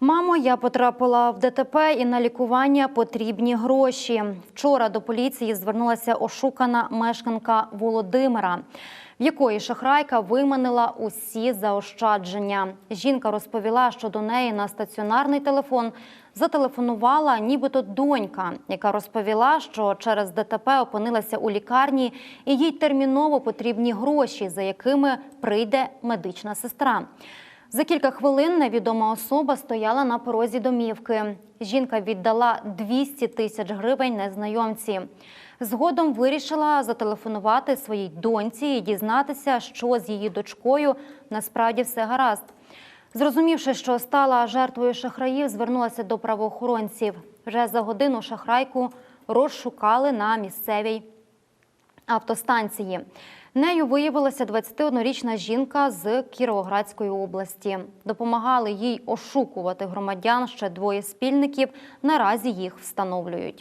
Мамо, я потрапила в ДТП і на лікування потрібні гроші. Вчора до поліції звернулася ошукана мешканка Володимира, в якої шахрайка виманила усі заощадження. Жінка розповіла, що до неї на стаціонарний телефон зателефонувала нібито донька, яка розповіла, що через ДТП опинилася у лікарні і їй терміново потрібні гроші, за якими прийде медична сестра. За кілька хвилин невідома особа стояла на порозі домівки. Жінка віддала 200 тисяч гривень незнайомці. Згодом вирішила зателефонувати своїй доньці і дізнатися, що з її дочкою насправді все гаразд. Зрозумівши, що стала жертвою шахраїв, звернулася до правоохоронців. Вже за годину шахрайку розшукали на місцевій автостанції. Нею виявилася 21-річна жінка з Кіровоградської області. Допомагали їй ошукувати громадян ще двоє спільників. Наразі їх встановлюють.